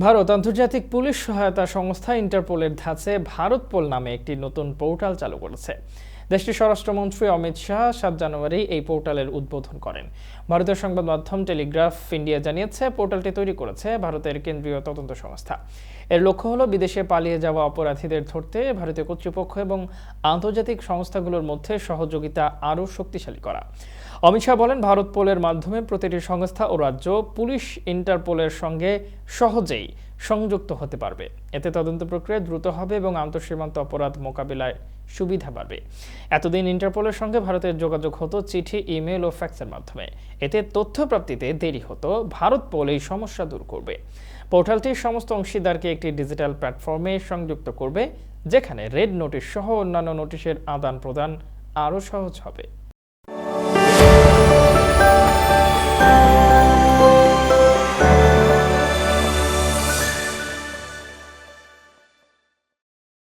ভারত আন্তর্জাতিক পুলিশ সহায়তা সংস্থা ইন্টারপোলের ধাঁচে ভারত পোল নামে একটি নতুন পোর্টাল চালু করেছে। দেশটির স্বরাষ্ট্রমন্ত্রী অমিত শাহ সাত জানুয়ারি এই পোর্টালের উদ্বোধন করেন। ভারতের সংবাদ মাধ্যম টেলিগ্রাফ ইন্ডিয়া জানিয়েছে, পোর্টালটি তৈরি করেছে ভারতের কেন্দ্রীয় তদন্ত সংস্থা। এর লক্ষ্য হলো বিদেশে পালিয়ে যাওয়া অপরাধীদের ধরতে ভারতীয় কর্তৃপক্ষ এবং আন্তর্জাতিক সংস্থাগুলোর মধ্যে সহযোগিতা আরও শক্তিশালী করা। অমিত শাহ বলেন, ভারত পোলের মাধ্যমে প্রতিটি সংস্থা ও রাজ্য পুলিশ ইন্টারপোলের সঙ্গে সহজেই সংযুক্ত হতে পারবে। এতে তদন্ত প্রক্রিয়া দ্রুত হবে এবং আন্তঃসীমান্ত অপরাধ মোকাবিলায় সুবিধা বাড়বে এতদিন ইন্টারপোলের সঙ্গে ভারতের যোগাযোগ হতো চিঠি, ইমেল ও ফ্যাক্সের মাধ্যমে। এতে তথ্য প্রাপ্তিতে দেরি হতো। ভারত পোল এই সমস্যা দূর করবে। পোর্টালটির সমস্ত অংশীদারকে একটি ডিজিটাল প্ল্যাটফর্মে সংযুক্ত করবে, যেখানে রেড নোটিশ সহ অন্যান্য নোটিশের আদান প্রদান আরও সহজ হবে।